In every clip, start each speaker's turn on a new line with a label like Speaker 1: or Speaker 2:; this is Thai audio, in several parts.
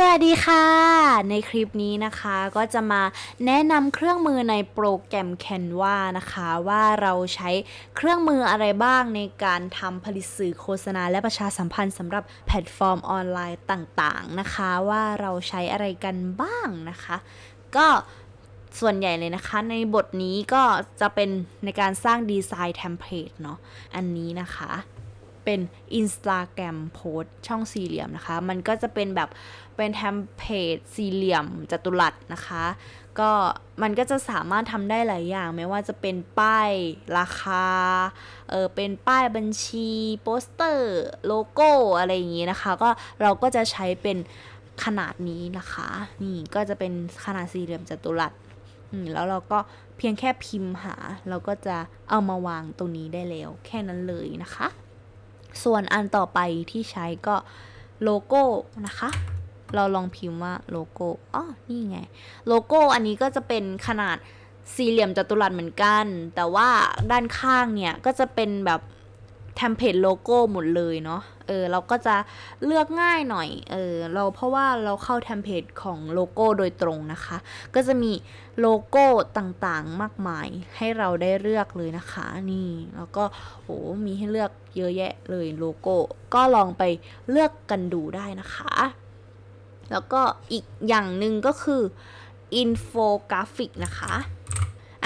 Speaker 1: สวัสดีค่ะ ในคลิปนี้นะคะก็จะมาแนะนำเครื่องมือในโปรแกรม Canva นะคะ ว่าเราใช้เครื่องมืออะไรบ้างในการทำผลิตสื่อโฆษณา และประชาสัมพันธ์สำหรับแพลตฟอร์มออนไลน์ต่างๆนะคะ ว่าเราใช้อะไรกันบ้างนะคะ ก็ส่วนใหญ่เลยนะคะ ในบทนี้ก็จะเป็นในการสร้างดีไซน์เทมเพลตเนาะอันนี้นะคะ เป็น Instagram โพสช่องสี่เหลี่ยมนะคะ มันก็จะเป็นแบบเป็นเทมเพลตสี่เหลี่ยมจัตุรัสนะคะ ก็มันก็จะสามารถทำได้หลายอย่าง ไม่ว่าจะเป็นป้ายราคา เออเป็นป้ายบัญชี โปสเตอร์ โลโก้อะไรอย่างนี้นะคะ ก็เราก็จะใช้เป็นขนาดนี้นะคะ นี่ก็จะเป็นขนาดสี่เหลี่ยมจัตุรัสแล้วเราก็เพียงแค่พิมพ์หา เราก็จะเอามาวางตรงนี้ได้แล้ว แค่นั้นเลยนะคะ ส่วนอันต่อไปที่ใช้ก็โลโก้นะคะ เราลองพิมพ์ว่าโลโก้อ๋อนี่ไง โลโก้อันนี้ก็จะเป็นขนาดสี่เหลี่ยมจัตุรัสเหมือนกัน แต่ว่าด้านข้างเนี่ยก็จะเป็นแบบ เทมเพลตโลโก้หมดเลยเนาะ เออเราก็จะเลือกง่ายหน่อย เออเราเพราะว่าเราเข้าเทมเพลตของโลโก้โดยตรงนะคะ ก็จะมีโลโก้ต่างๆมากมายให้เราได้เลือกเลยนะคะ นี่แล้วก็โหมีให้เลือกเยอะแยะเลยโลโก้ ก็ลองไปเลือกกันดูได้นะคะ แล้วก็อีกอย่างหนึ่งก็คืออินโฟกราฟิกนะคะ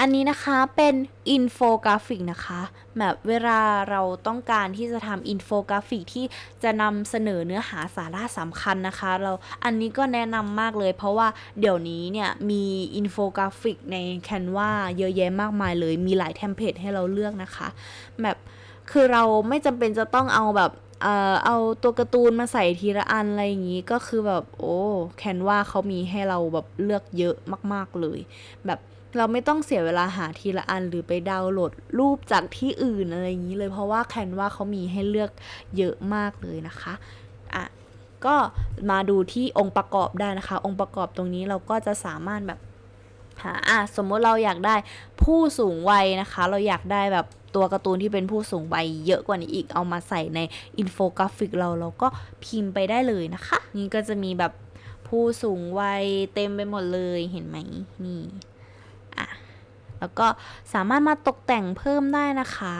Speaker 1: อันนี้นะคะเป็นอินโฟกราฟิกนะคะ แบบเวลาเราต้องการที่จะทำอินโฟกราฟิกที่จะนำเสนอเนื้อหาสาระสำคัญนะคะ เราอันนี้ก็แนะนำมากเลย เพราะว่าเดี๋ยวนี้เนี่ยมีอินโฟกราฟิกใน Canva เยอะแยะมากมายเลย มีหลายเทมเพลตให้เราเลือกนะคะ แบบคือเราไม่จำเป็นจะต้องเอาแบบเอ่อเอาตัวการ์ตูนมาใส่ทีละอันอะไรอย่างนี้ก็คือแบบโอ้แคนวาเขามีให้เราแบบเลือกเยอะมาก ๆเลย แบบ เราไม่ต้องเสียเวลาหาทีละอันหรือไปดาวน์โหลดรูปจากที่อื่นอะไรอย่างนี้เลยเพราะว่าแคนวาเขามีให้เลือกเยอะมากเลยนะคะอะก็มาดูที่องค์ประกอบได้นะคะ องค์ประกอบตรงนี้เราก็จะสามารถแบบหาอะสมมติเราอยากได้ผู้สูงวัยนะคะ เราอยากได้แบบตัวการ์ตูนที่เป็นผู้สูงวัยเยอะกว่านี้อีกเอามาใส่ในอินโฟกราฟิกเราเราก็พิมพ์ไปได้เลยนะคะ นี่ก็จะมีแบบผู้สูงวัยเต็มไปหมดเลยเห็นไหมนี่ แล้วก็สามารถมาตกแต่งเพิ่มได้นะคะ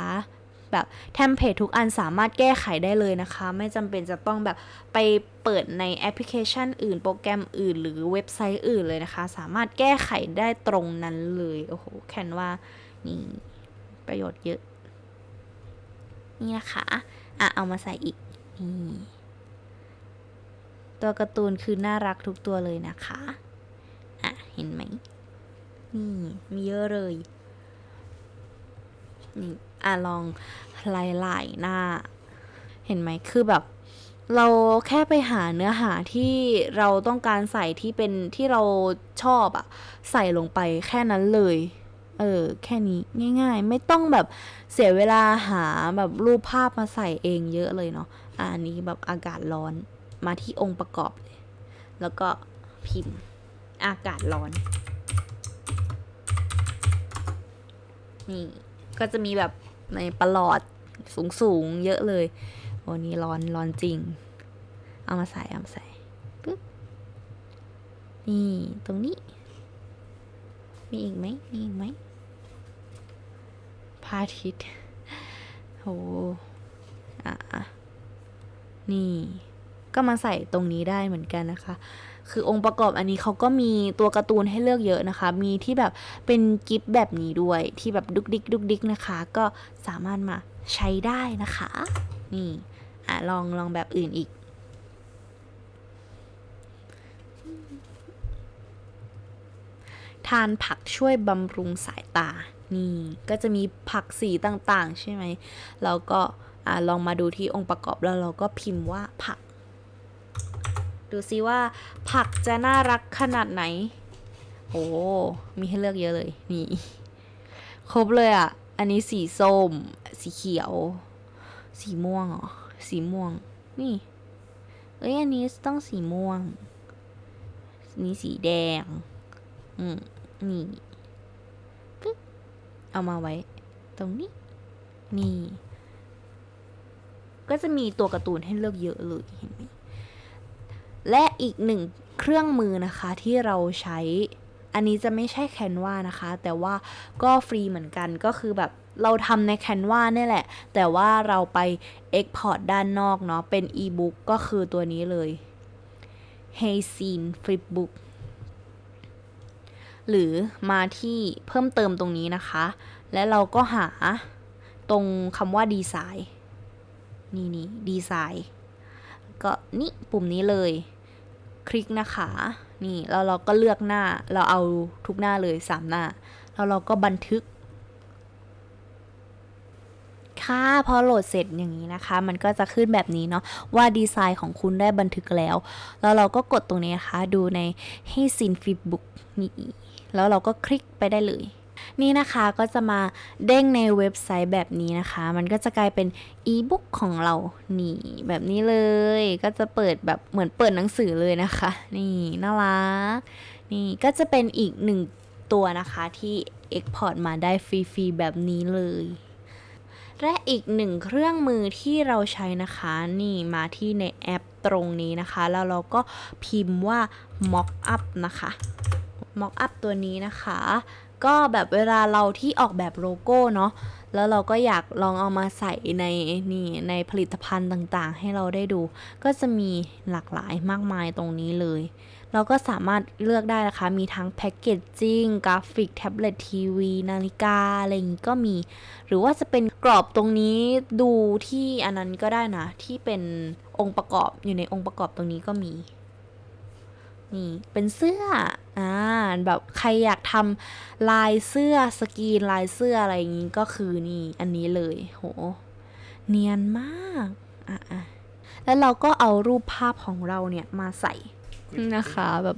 Speaker 1: แบบเทมเพลตทุกอันสามารถแก้ไขได้เลยนะคะ ไม่จำเป็นจะต้องแบบไปเปิดในแอปพลิเคชัน อื่น โปรแกรมอื่น หรือเว็บไซต์อื่นเลยนะคะ สามารถแก้ไขได้ตรงนั้นเลย โอ้โห แคนว่านี่ประโยชน์เยอะ นี่นะคะอะเอามาใส่อีก นี่ตัวการ์ตูนคือน่ารักทุกตัวเลยนะคะ อะ เห็นไหม นี่มีเยอะเลยนี่อะลองลายลายหน้า เห็นไหมคือแบบ เราแค่ไปหาเนื้อหาที่เราต้องการใส่ที่เป็นที่เราชอบอะใส่ลงไปแค่นั้นเลยเออแค่นี้ง่าย ๆ ไม่ต้องแบบเสียเวลาหาแบบรูปภาพมาใส่เองเยอะเลยเนาะอะอันนี้แบบอากาศร้อนมาที่องค์ประกอบเลย แล้วก็พิมพ์อากาศร้อน นี่ก็จะมีแบบในประหลอดสูงๆเยอะเลยโอ้นี่ร้อนร้อนจริง เอามาใส่เอามาใส่ปึ๊บนี่ตรงนี้ มีอีกไหมมีอีกไหมพระอาทิตย์โหอะนี่ ก็มาใส่ตรงนี้ได้เหมือนกันนะคะ คือองค์ประกอบอันนี้เขาก็มีตัวการ์ตูนให้เลือกเยอะนะคะ มีที่แบบเป็นกิฟต์แบบนี้ด้วยที่แบบดุกดิกดุกดิกนะคะ ก็สามารถมาใช้ได้นะคะ นี่อะลองลองแบบอื่นอีกทานผักช่วยบำรุงสายตา นี่ ก็จะมีผักสีต่างๆ ใช่ไหม แล้วก็อะลองมาดูที่องค์ประกอบแล้วเราก็พิมพ์ว่าผัก ดูซิว่าผักจะน่ารักขนาดไหน โอ้ มีให้เลือกเยอะเลย นี่ ครบเลยอะ อันนี้สีส้ม สีเขียว สีม่วงเหรอสีม่วง นี่ เอ้ย อันนี้ต้องสีม่วง นี่สีแดง อืม นี่ปึ๊บเอามาไว้ ตรงนี้ นี่ ก็จะมีตัวการ์ตูนให้เลือกเยอะเลย เห็นไหม และอีกหนึ่งเครื่องมือนะคะที่เราใช้ อันนี้จะไม่ใช่ Canva นะคะ แต่ว่าก็ฟรีเหมือนกันก็คือแบบเราทำใน Canva เนี่ยแหละ แต่ว่าเราไป Export ด้านนอกเนาะเป็น e-book ก็คือตัวนี้เลย Hey Scene Flipbook หรือมาที่เพิ่มเติมตรงนี้นะคะ และเราก็หาตรงคำว่าดีไซน์ นี่นี่ดีไซน์ ก็นี่ปุ่มนี้เลย คลิกนะคะ นี่แล้วเราก็เลือกหน้า เราเอาทุกหน้าเลยสามหน้า แล้วเราก็บันทึก ค่ะพอโหลดเสร็จอย่างนี้นะคะ มันก็จะขึ้นแบบนี้เนาะว่าดีไซน์ของคุณได้บันทึกแล้ว แล้วเราก็กดตรงนี้นะคะ ดูในให้ซินฟิบุ๊กนี่แล้วเราก็คลิกไปได้เลย นี่นะคะก็จะมาเด้งในเว็บไซต์แบบนี้นะคะ มันก็จะกลายเป็นอีบุ๊กของเรานี่แบบนี้เลย ก็จะเปิดแบบเหมือนเปิดหนังสือเลยนะคะ นี่น่ารักนี่ก็จะเป็นอีกหนึ่งตัวนะคะที่ Export มาได้ฟรีๆแบบนี้เลยและอีกหนึ่งเครื่องมือที่เราใช้นะคะ นี่มาที่ในแอปตรงนี้นะคะ แล้วเราก็พิมพ์ว่า mock up นะคะ mock up ตัวนี้นะคะ ก็แบบเวลาเราที่ออกแบบโลโก้เนาะแล้วเราก็อยากลองเอามาใส่ในนี่ในผลิตภัณฑ์ต่างๆ ให้เราได้ดู ก็จะมีหลากหลายมากมายตรงนี้เลย เราก็สามารถเลือกได้นะคะ มีทั้งแพคเกจจิ้งกราฟิกแท็บเล็ตทีวีนาฬิกา อะไรอย่างนี้ก็มี หรือว่าจะเป็นกรอบตรงนี้ดูที่อันนั้นก็ได้นะ ที่เป็นองค์ประกอบอยู่ในองค์ประกอบตรงนี้ก็มี นี่เป็นเสื้ออ่าแบบใครอยากทำลายเสื้อสกรีนลายเสื้ออะไรอย่างนี้ก็คือนี่อันนี้เลยโหเนียนมากอะอะแล้วเราก็เอารูปภาพของเราเนี่ยมาใส่ นะคะแบบ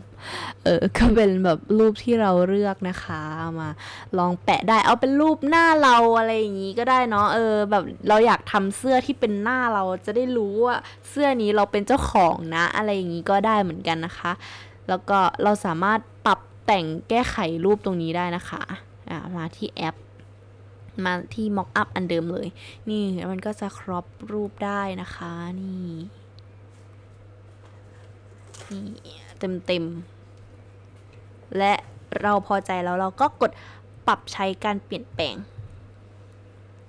Speaker 1: เออก็เป็นแบบรูปที่เราเลือกนะคะมาลองแปะได้เอาเป็นรูปหน้าเราอะไรอย่างนี้ก็ได้เนาะเออแบบเราอยากทำเสื้อที่เป็นหน้าเราจะได้รู้ว่าเสื้อนี้เราเป็นเจ้าของนะ อะไรอย่างนี้ก็ได้เหมือนกันนะคะ แล้วก็เราสามารถปรับแต่งแก้ไขรูปตรงนี้ได้นะคะอ่ามาที่แอปมาที่ mock up อันเดิมเลย นี่มันก็จะครอปรูปได้นะคะ นี่ เต็มๆ และเราพอใจแล้วเราก็กดปรับใช้การเปลี่ยนแปลง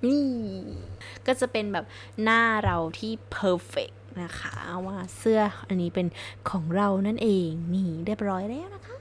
Speaker 1: นี่ ก็จะเป็นแบบหน้าเราที่ perfect นะคะ ว่าเสื้ออันนี้เป็นของเรานั่นเอง นี่เรียบร้อยแล้วนะคะ